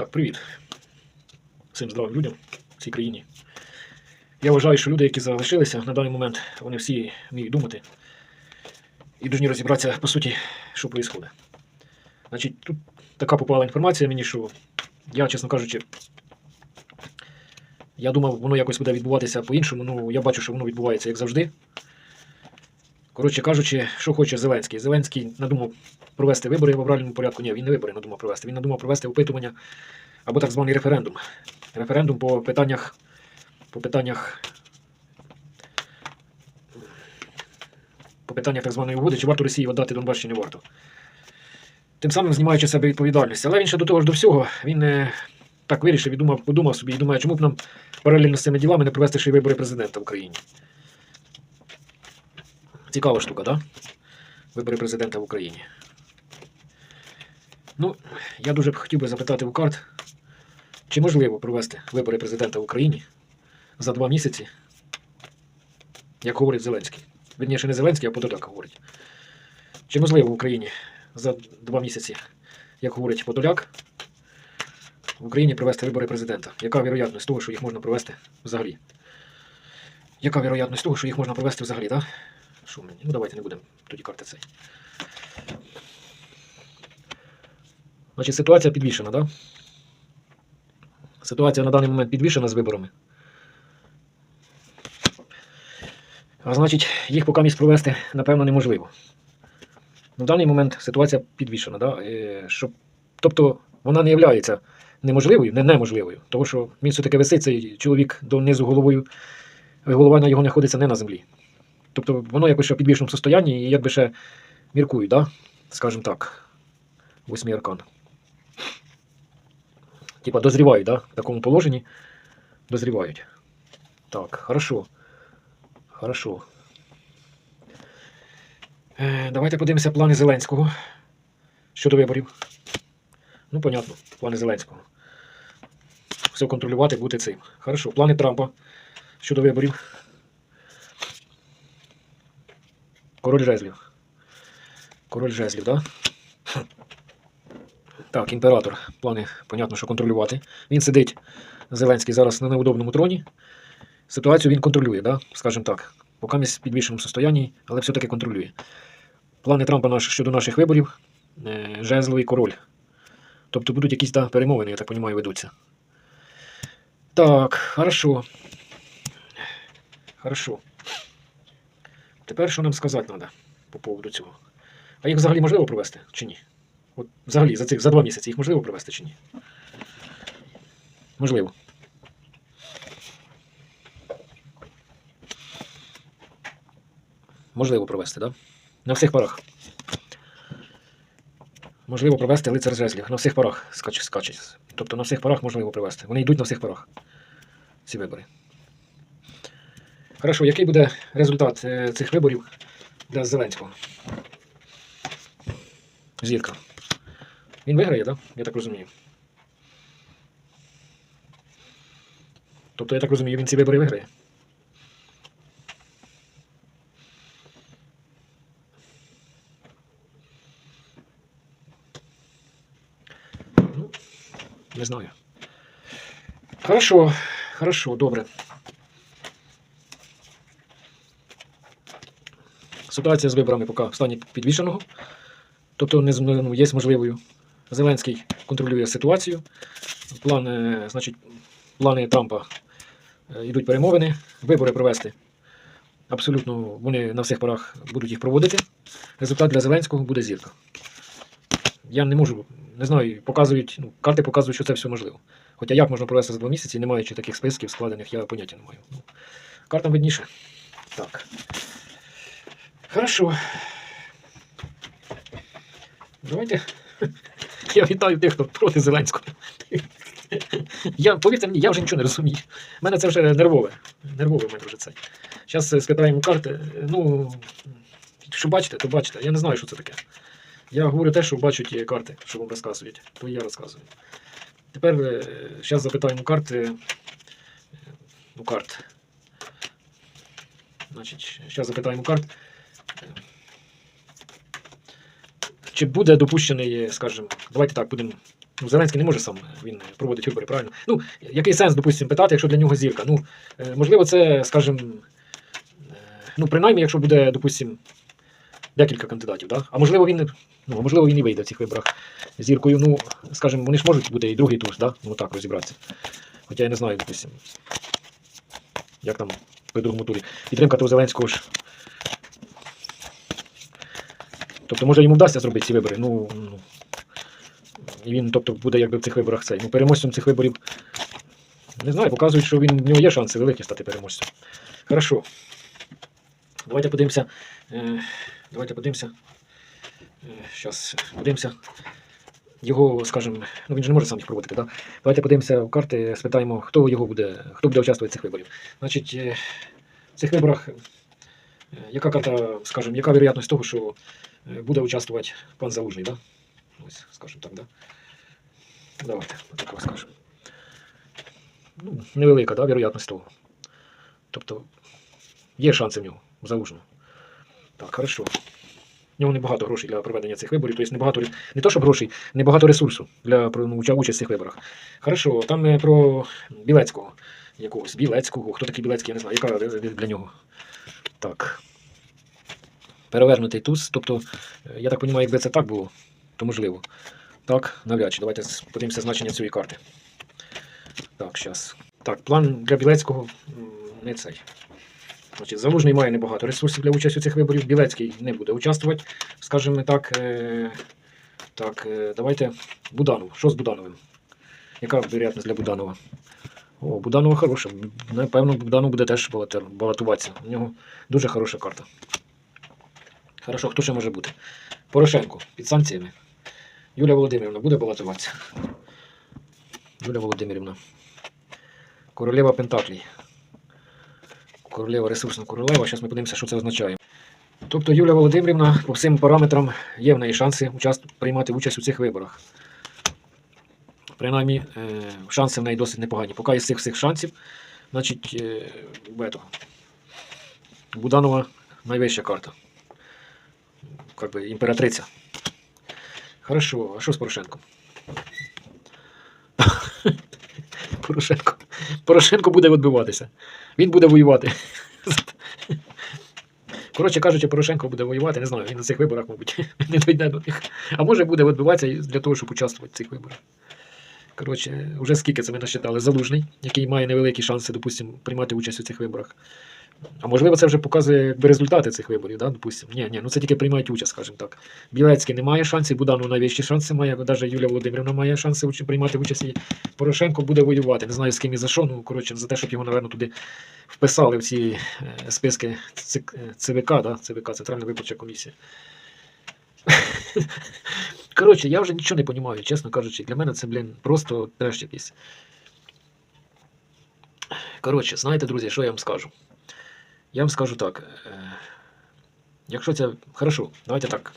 Так, привіт. Всім здоровим людям в цій країні. Я вважаю, що люди, які залишилися на даний момент, вони всі вміють думати і повинні розібратися, по суті, що відбувається. Значить, тут така попала інформація мені, що я, чесно кажучи, я думав, воно якось буде відбуватися по-іншому. Ну, я бачу, що воно відбувається як завжди. Коротше кажучи, що хоче Зеленський. Зеленський надумав провести вибори в авральному порядку. Ні, він не вибори надумав провести. Він надумав провести опитування або так званий референдум. Референдум по питаннях, по питаннях, по питаннях так званої угоди, чи варто Росії віддати Донбас, чи не варто. Тим самим знімаючи себе відповідальність. Але він ще до того ж до всього, він е, так вирішив і думав, подумав собі і думає, чому б нам паралельно з цими ділами не провести ще й вибори президента в Україні. Цікава штука, так? Да? Вибори президента в Україні. Ну, я дуже б хотів би запитати у карт, чи можливо провести вибори президента в Україні за два місяці, як говорить Зеленський. Вірніше, не Зеленський, а Подоляк говорить. Чи можливо в Україні за два місяці, як говорить Подоляк, в Україні провести вибори президента? Яка вірогідність того, що їх можна провести взагалі? Яка вірогідність того, що їх можна провести взагалі, так? Що мені? Ну давайте не будемо тоді карти цей. Значить, ситуація підвішена, так? Да? Ситуація на даний момент підвішена з виборами. А значить, їх поки міст провести, напевно, неможливо. На даний момент ситуація підвішена. Да? Е, Щоб, тобто вона не є неможливою, не неможливою, тому що він все-таки висить цей чоловік донизу головою, голова на його знаходиться не на землі. Тобто воно якось ще в підвішеному состоянні і якби ще міркують, да? скажімо так, восьмий аркан. Типа дозрівають, да? в такому положенні дозрівають. Так, хорошо. Хорошо. Е, давайте подивимося плани Зеленського щодо виборів. Ну, понятно, плани Зеленського. Все контролювати, бути цим. Хорошо. Плани Трампа щодо виборів. Король жезлів. Король жезлів, так? Да? Так, імператор. Плани, понятно, що контролювати. Він сидить, Зеленський, зараз на неудобному троні. Ситуацію він контролює, да? скажімо так. Поки в підвішеному состоянні, але все-таки контролює. Плани Трампа наш, щодо наших виборів е, жезловий король. Тобто будуть якісь да, перемовини, я так розумію, ведуться. Так, хорошо. Хорошо. Тепер що нам сказати треба по поводу цього? А їх взагалі можливо провести чи ні? От взагалі за цих за два місяці їх можливо провести чи ні? Можливо. Можливо провести, так? Да? На всіх парах. Можливо провести лицар жезлів. На всіх парах скаче. Тобто на всіх парах можливо провести. Вони йдуть на всіх парах. Ці вибори. Хорошо, який буде результат е, цих виборів для Зеленського? Зірка. Він виграє? Да? Я так розумію. Тобто, я так розумію, він ці вибори виграє. Ну, не знаю. Хорошо, хорошо, добре. Ситуація з виборами поки в стані підвішеного. Тобто не ну, є можливою. Зеленський контролює ситуацію. План, значить, плани Трампа е, йдуть перемовини, вибори провести. Абсолютно вони на всіх парах будуть їх проводити. Результат для Зеленського буде зірка. Я не можу, не знаю, показують, ну, карти показують, що це все можливо. Хоча як можна провести за два місяці, не маючи таких списків складених, я поняття не маю. Ну, картам видніше. Так. Хорошо. Давайте. Я вітаю тих, хто проти Зеленського. Я, повірте мені, я вже нічого не розумію. У мене це вже нервове. Нервове в мене вже це. Зараз спитаємо карти. Ну, що бачите, то бачите. Я не знаю, що це таке. Я говорю те, що бачать е, карти, що вам розказують. То я розказую. Тепер зараз запитаємо карти. Ну, карт. Значить, зараз запитаємо карт. Чи буде допущений, скажімо, давайте так, будемо Ну, Зеленський не може сам він проводить вибори, правильно? Ну, який сенс, допустимо, питати, якщо для нього зірка? Ну, е, можливо, це, скажімо, е, ну, принаймні, якщо буде, допустимо, декілька кандидатів, да? а можливо, він, ну, можливо, він і вийде в цих виборах зіркою. Ну, скажімо, вони ж можуть бути і другий тур, да? ну так розібратися. Хоча я не знаю, допустимо, як там по другому турі. Підтримка того Зеленського ж. Тобто, може йому вдасться зробити ці вибори. Ну, ну, і він, тобто, буде якби в цих виборах цей. Ну, переможцем цих виборів. Не знаю, показують, що він, в нього є шанси великі стати переможцем. Хорошо. Давайте подивимося. Е, давайте подивимося. Зараз подивимося. Його, скажімо, ну він же не може сам їх проводити, да? Давайте подивимося в карти, спитаємо, хто його буде, хто буде участвувати в цих виборів. Значить, е, в цих виборах, е, яка карта, скажімо, яка вероятність того, що е, буде участвувати пан Залужний, да? Ось, скажімо так, да? Давайте, так скажемо. Ну, невелика, да, вероятність того. Тобто, є шанси в нього, в Залужного. Так, хорошо. В нього небагато грошей для проведення цих виборів, тобто небагато, не то, щоб грошей, небагато ресурсу для ну, участі в цих виборах. Хорошо, там е, про Білецького якогось. Білецького, хто такий Білецький, я не знаю, яка е, для нього. Так. Перевернутий туз. Тобто, е, я так розумію, якби це так було, то можливо. Так, навряд чи. Давайте подивимося значення цієї карти. Так, зараз. Так, план для Білецького не цей. Значить, Залужний має небагато ресурсів для участі у цих виборів. Білецький не буде участвувати, скажімо так. Е, так, е, давайте Буданов. Що з Будановим? Яка вероятність для Буданова? О, Буданова хороша. Напевно, Буданов буде теж балотуватися. У нього дуже хороша карта. Хорошо, хто ще може бути? Порошенко під санкціями. Юлія Володимирівна буде балотуватися. Юлія Володимирівна. Королева Пентаклій. Королева ресурсна королева. Зараз ми подивимося, що це означає. Тобто Юлія Володимирівна по всім параметрам є в неї шанси приймати участь у цих виборах. Принаймні, е, шанси в неї досить непогані. Поки із цих всіх шансів, значить, бето. Буданова найвища карта. Как би імператриця. Хорошо, а що з Порошенком? Порошенко. Порошенко буде відбиватися. Він буде воювати. Коротше кажучи, Порошенко буде воювати, не знаю, він на цих виборах, мабуть, не дойде до них. А може буде відбиватися для того, щоб участвувати в цих виборах. Коротше, вже скільки це ми насчитали? Залужний, який має невеликі шанси, допустимо, приймати участь у цих виборах. А можливо, це вже показує якби, результати цих виборів, да, допустимо. Ні, ні, ну це тільки приймають участь, скажімо так. Білецький не має шансів, Буданов найвищі шанси має, навіть Юлія Володимирівна має шанси приймати участь. І Порошенко буде воювати. Не знаю з ким і за що. Ну, коротше, за те, щоб його, напевно, туди вписали в ці е, списки ЦВК, да? ЦВК, Центральна виборча комісія. Коротше, я вже нічого не розумію, чесно кажучи. Для мене це, блін, просто треш якийсь. Коротше, знаєте, друзі, що я вам скажу? Я вам скажу так. е, Якщо це. Хорошо, давайте так.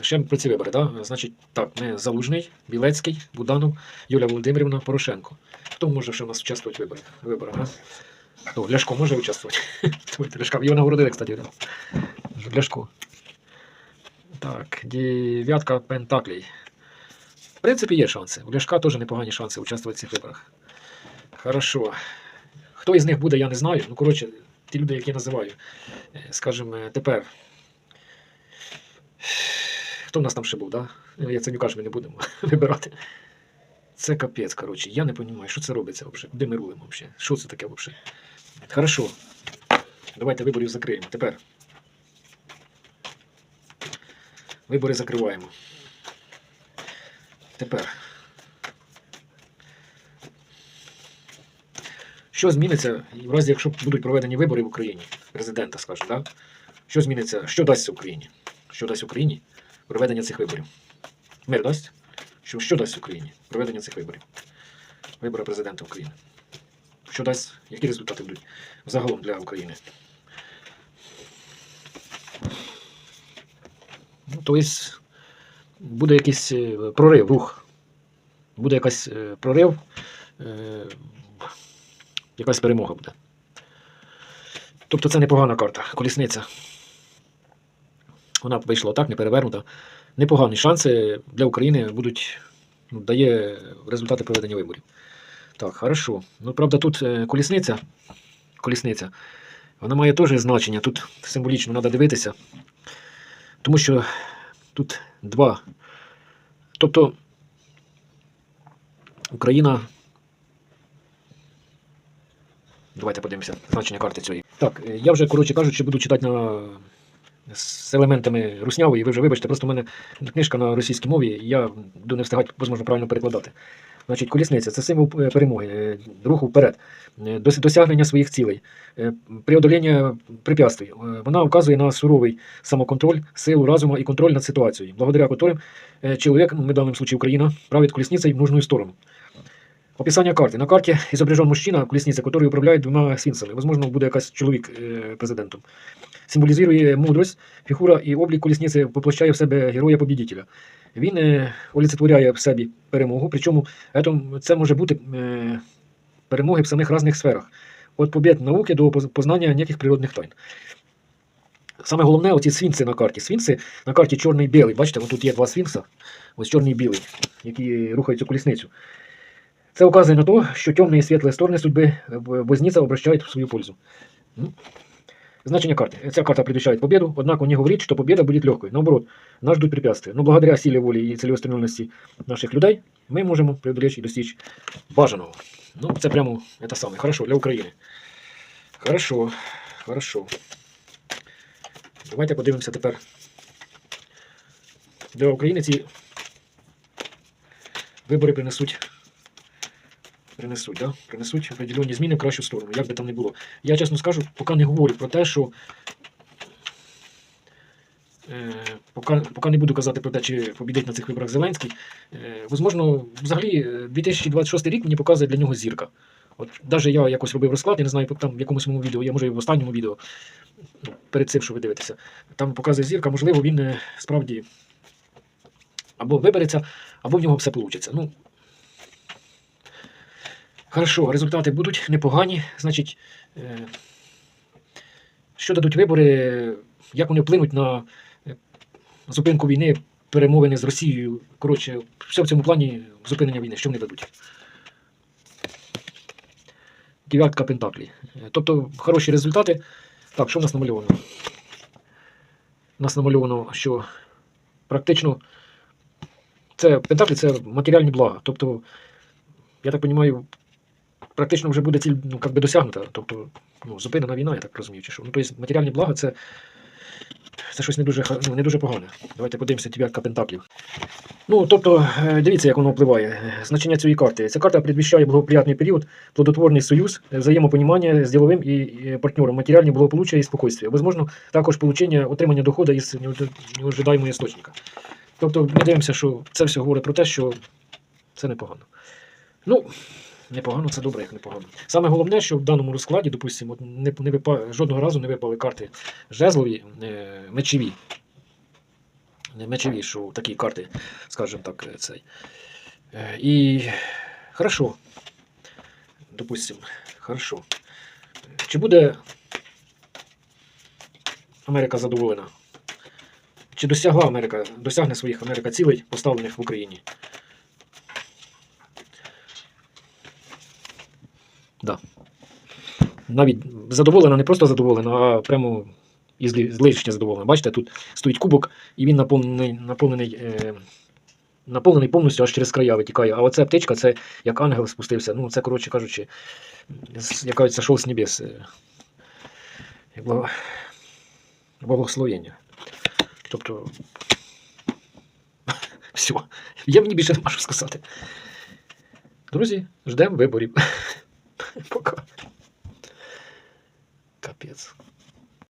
Ще про ці вибори, да? Значить, так, ми Залужний, Білецький, Буданов, Юлія Володимирівна, Порошенко. Хто може ще у нас участвувати в виборах? виборах? Хто? Ляшко може участвувати? Ляшка. Його нагородили, кстати. Ляшко. Так, дев'ятка Пентаклей. В принципі, є шанси. У Ляшка теж непогані шанси участвувати в цих виборах. Хорошо. Хто із них буде, я не знаю. Ну, коротше, ті люди, які я називаю. Е, Скажімо, тепер. Хто в нас там ще був, да? Ну, Я Ценюка ж ми не будемо вибирати. Це капець, коротше. Я не розумію, що це робиться взагалі. Де ми рулимо взагалі? Що це таке взагалі? Хорошо. Давайте виборів закриємо. Тепер. Вибори закриваємо. Тепер. Що зміниться в разі, якщо будуть проведені вибори в Україні, президента, скажу, да? Що зміниться, що дасть Україні? Що дасть Україні проведення цих виборів? Мир дасть? Що, що дасть Україні проведення цих виборів? Вибори президента України. Що дасть, які результати будуть загалом для України? Ну, тобто буде якийсь е, прорив, рух. Буде якийсь е, прорив, е, якась перемога буде. Тобто це непогана карта, колісниця. Вона вийшла так, не перевернута. Непогані шанси для України будуть ну, дає результати проведення виборів. Так, хорошо. Ну, правда, тут е, колісниця. Колісниця. Вона має теж значення. Тут символічно треба дивитися. Тому що тут два. Тобто Україна. Давайте подивимося значення карти цієї. Так, е, я вже, коротше кажучи, буду читати на... з елементами руснявої. Ви вже вибачте, просто в мене книжка на російській мові, і я буду не встигати, можливо, правильно перекладати. Значить, колісниця це символ перемоги, е, руху вперед, е, досягнення своїх цілей, преодоління препятствий. Вона вказує на суровий самоконтроль, силу разума і контроль над ситуацією, благодаря которым человек, ну, в данном случае Украина, правит колесницей в нужную сторону. Описание карты. На карте изображен мужчина, колесница, который управляет двумя сфінксами. Возможно, буде якась чоловік е, президентом. Символізує мудрость, фігура і облік колісниці воплощає в себе героя-побідітеля. Він е, олицетворяє в собі перемогу, причому це може бути е, перемоги в самих різних сферах. Від побід науки до познання ніяких природних тайн. Саме головне, оці сфінкси на карті. Сфінкси на карті чорний білий. Бачите, тут є два сфінкса, ось чорний і білий, які рухають цю колісницю. Це указує на те, що темні і світлі сторони судьби возница обращають в свою пользу. Ну, Значение карты. Ця карта предвещает победу, однако не говорит, что победа будет легкой. Наоборот, нас ждут препятствия. Но благодаря силе воли и целеустремленности наших людей ми можемо преодолеть і достичь бажаного. Ну, це прямо это саме. Хорошо, для України. Хорошо, хорошо. Давайте подивимося тепер. Для України ці вибори принесуть. Принесуть, да? принесуть определенні зміни в кращу сторону, як би там не було. Я чесно скажу, поки не говорю про те, що е, поки, поки не буду казати про те, чи побідить на цих виборах Зеленський. Е, возможно, взагалі е, 2026 рік мені показує для нього зірка. От навіть я якось робив розклад, я не знаю, там в якомусь моєму відео, я може і в останньому відео, ну, перед цим, що ви дивитеся, там показує зірка, можливо, він е, справді або вибереться, або в нього все вийде. Ну, Хорошо, результати будуть непогані. Значить, е, що дадуть вибори, як вони вплинуть на е, зупинку війни, перемовини з Росією. Коротше, все в цьому плані зупинення війни, що вони дадуть. Дев'ятка Пентаклі. Е, Тобто хороші результати. Так, що в нас намальовано? У нас намальовано, що практично це Пентаклі це матеріальні блага. Тобто, я так розумію, практично вже буде ціль ну, би досягнута. Тобто, ну, зупинена війна, я так розумію, чи що. Ну, тобто матеріальні блага це, це щось не дуже, ну, не дуже погане. Давайте подивимося дев'ятка пентаклів. Ну, тобто, е, дивіться, як воно впливає. Е, Значення цієї карти. Ця карта предвіщає благоприятний період, плодотворний союз, е, взаємопонімання з діловим і і партнером, матеріальне благополуччя і спокійствие. Возможно, також получення, отримання доходу із неожи- неожидаємого істочника. Тобто, ми дивимося, що це все говорить про те, що це непогано. Ну, Непогано, це добре, як непогано. Саме головне, що в даному розкладі, допустимо, не, не випа, жодного разу не випали карти жезлові, е, мечові. Не мечові, що такі карти, скажімо так, е, цей. Е, і хорошо. Допустимо, хорошо. Чи буде Америка задоволена? Чи досягла Америка, досягне своїх Америка цілей, поставлених в Україні? Да. Навіть задоволена, не просто задоволена, а прямо і зли- злишня задоволена. Бачите, тут стоїть кубок, і він наповнений, наповнений, е, наповнений повністю аж через края витікає. А оця птичка, це як ангел спустився. Ну, це, коротше кажучи, яка сошов з небес. е, Благословення. Тобто. Все. Я мені більше не можу сказати. Друзі, ждемо виборів. Пока. Капец.